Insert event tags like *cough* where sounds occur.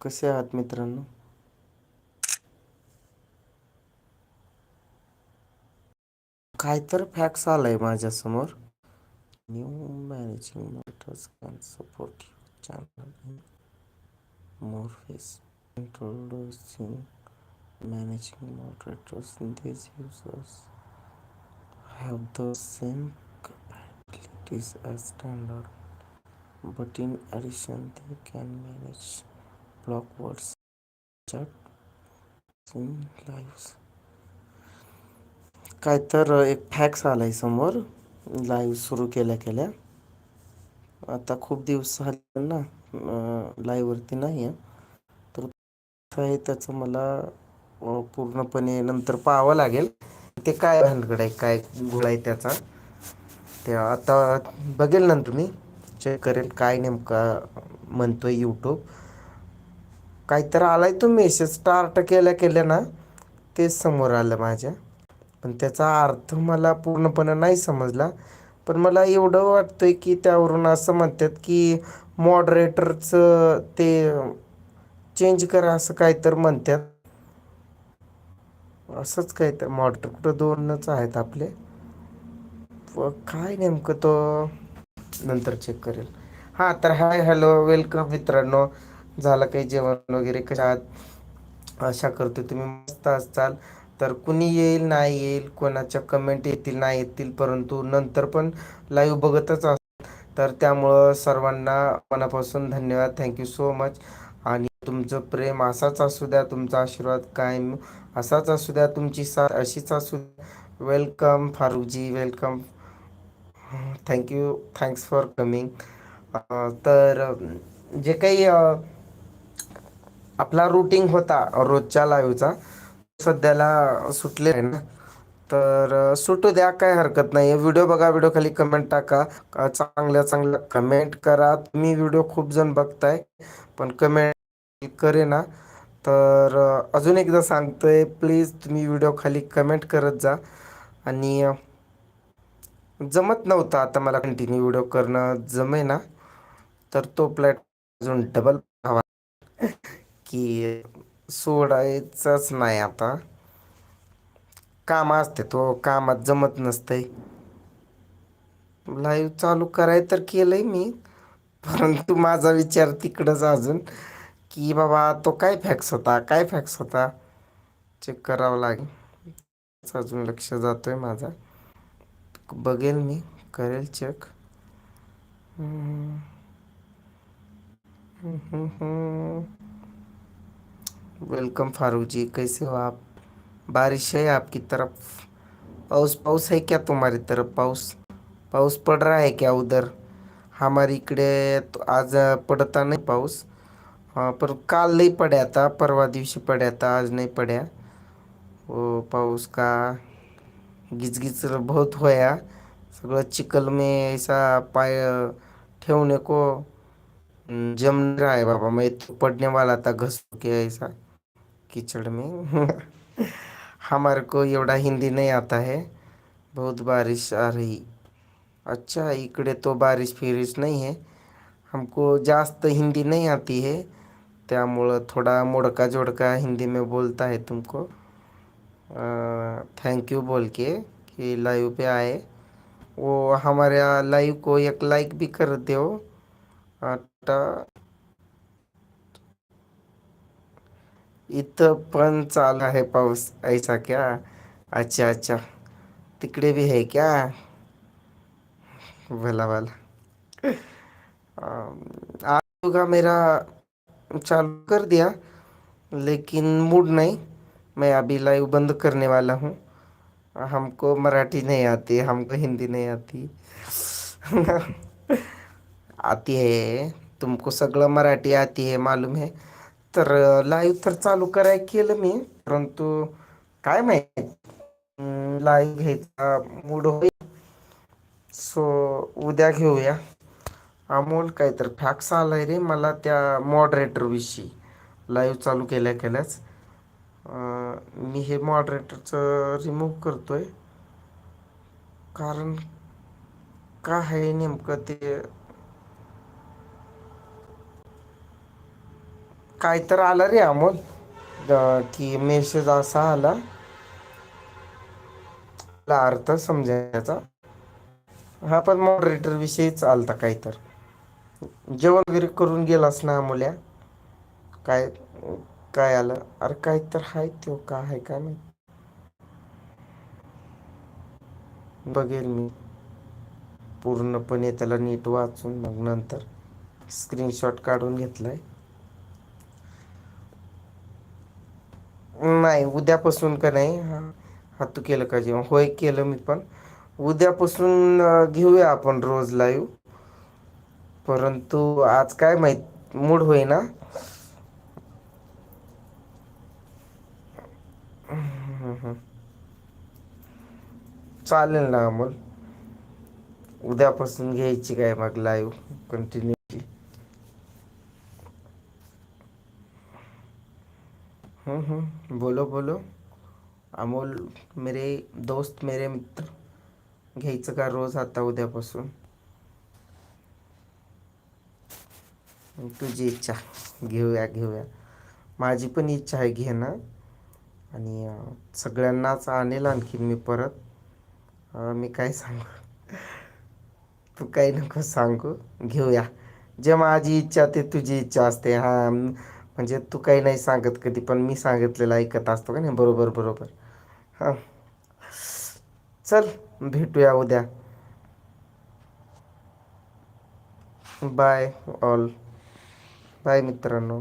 कसे आहात मित्रांनो? काय तर फॅक्स आलाय माझ्यासमोर. New managing motors can support you channel more face introducing managing motors this users have the same capabilities as standard, but in addition, they can manage block words, chat, lives. काय तर एक fax आलाय समोर. Live सुरू केल्या केल्या. आता खूप दिवस झाले ना लाईव्हवरती नाही आहे तर आहे त्याचं मला पूर्णपणे नंतर पाहावं लागेल. ते काय भानगड आहे काय गुळा आहे त्याचा. ते आता बघेल ना तुम्ही चेक करेल काय नेमका म्हणतोय यूट्यूब काहीतरी आलाय तो मेसेज स्टार्ट केल्या केल्या ना ते समोर आलं माझ्या. पण त्याचा अर्थ मला पूर्णपणे नाही समजला. पण मला एवढं वाटतंय की त्यावरून असं म्हणतात की मॉडरेटरचं ते चेंज करा असं काहीतरी म्हणतात. असंच काय तर मॉडरेटर कुठं दोनच आहेत आपले. व काय नेमकं तो? नंतर चेक करेल. हां तर हाय हॅलो वेलकम मित्रांनो. झालं काही जेवण वगैरे कशा आहात आशा करतो तुम्ही मस्त असाल. तर कुणी येईल नाही येईल कोणाच्या कमेंट येतील नाही येतील परंतु नंतर पण लाईव्ह बघतच असतात तर त्यामुळं सर्वांना मनापासून धन्यवाद. थँक्यू सो मच आणि तुमचं प्रेम असाच असू द्या. तुमचा आशीर्वाद कायम असाच असू द्या. तुमची साथ अशीच असू द्या. Welcome Farukhji welcome thank you thanks for coming तर जे काही आपला रुटीन होता रोजच्या लाईव्हचा सध्याला सुटले आहे ना. तर सुटू द्या काय हरकत नाही व्हिडिओ बघा व्हिडिओ खाली कमेंट टाका. चांगल्या चांगल्या कमेंट करा. तुम्ही व्हिडिओ खूप जण बघताय पण कमेंट करे ना. तर अजून एकदा सांगतोय प्लीज तुम्ही व्हिडिओ खाली कमेंट करत जा. आणि जमत नव्हतं आता मला कंटिन्यू व्हिडिओ करणं. जमे ना तर तो प्लॅट अजून डबल की सोडायचंच नाही आता. काम असते तो कामात जमत नसतंय. लाईव्ह चालू कराय तर केलंय मी परंतु माझा विचार तिकडंच अजून की बाबा तो काय फॅक्स होता काय फॅक्स होता? चेक करावं लागेल. अजून लक्ष जातोय माझा. बघेल मी करेल चेक वेलकम फारूक जी कैसे हो आप? बारिश है आपकी तरफ़? पाउस पाऊस है क्या तुम्हारी तरफ़? पाऊस पाऊस पड रहा है क्या उधर? हमारे इकडे तो आज पडता नाही पाऊस। अं, पण काल लई पड्या था परवा दिवशी पड्या था आज नाही पड्या। वो पाऊस का गिजगिज बहुत होया। सगळं चिखल में ऐसा पाय ठेवने को जम नहीं रहा है बाबा मैं तो पड़ने वाला था घस के ऐसा. कीचड़ में। हमारे को एवढा हिंदी नहीं आता है। बहुत बारिश आ रही। अच्छा इकडे तो बारिश फिरिश नहीं है। हमको जास्त हिंदी नहीं आती है। त्यामुळं थोड़ा मोड़का जोड़का हिंदी में बोलता है तुमको। थैंक यू बोल के, कि लाइव पे आए। वो हमारे लाइव को एक लाइक भी कर दो इथं पण चालू आहे पाऊस. ऐसा क्या? अच्छा अच्छा. तिकडे भी है क्या? भला भला. आज होगा मेरा चालू कर दिया लेकिन मूड नहीं. मैं अभी लाइव बंद करने वाला हूँ. हमको मराठी नहीं आती हमको हिंदी नहीं आती. *laughs* आती है तुमको सगळं मराठी आती है मालूम है. तर लाईव्ह तर चालू कराय केलं मी. परंतु काय माहीत? लाईव्ह घ्यायचा मूड होईल. सो उद्या घेऊया. अमोल काय तर फॅक्स आलाय रे मला त्या मॉडरेटरविषयी लाईव्ह चालू केल्या केल्याच. मी हे मॉडरेटरचं रिमूव्ह करतोय. कारण काय आहे नेमकं ते? काय तर आलं रे अमोल. की मेसेज असा आला. अर्थ समजायचा. हा पण मॉडरेटर विषयीच आलता काय तर जेवण वगैरे करून गेलास ना मुल्या काय काय आलं? अरे काय तर हाय तो का आहे का नाही बघेल मी. पूर्णपणे त्याला नीट वाचून मग नंतर स्क्रीनशॉट काढून घेतलाय. नाही उद्यापासून का नाही हा तू केलं का जेवण? होय केलं मी पण. उद्यापासून घेऊया आपण रोज लाईव्ह परंतु आज काय माहीत मूड होईना. चालेल ना अमोल. उद्यापासून घ्यायची काय मग लाईव्ह कंटिन्यू हम्म हम्म बोलो बोलो. अमोल मेरे दोस्त मेरे मित्र. घ्यायचं का रोज आता उद्यापासून? तुझी इच्छा. घेऊया घेऊया. माझी पण इच्छा आहे घेणं. आणि सगळ्यांनाच आणेल आणखीन मी परत. मी काय सांगू? तू काही नको सांगू. घेऊया. जे माझी इच्छा ते तुझी इच्छा असते. हां म्हणजे तू काही नाही सांगत कधी पण मी सांगितलेलं ऐकत असतो का नाही? बरोबर बरोबर. हां. चल भेटूया उद्या. बाय ऑल बाय मित्रांनो.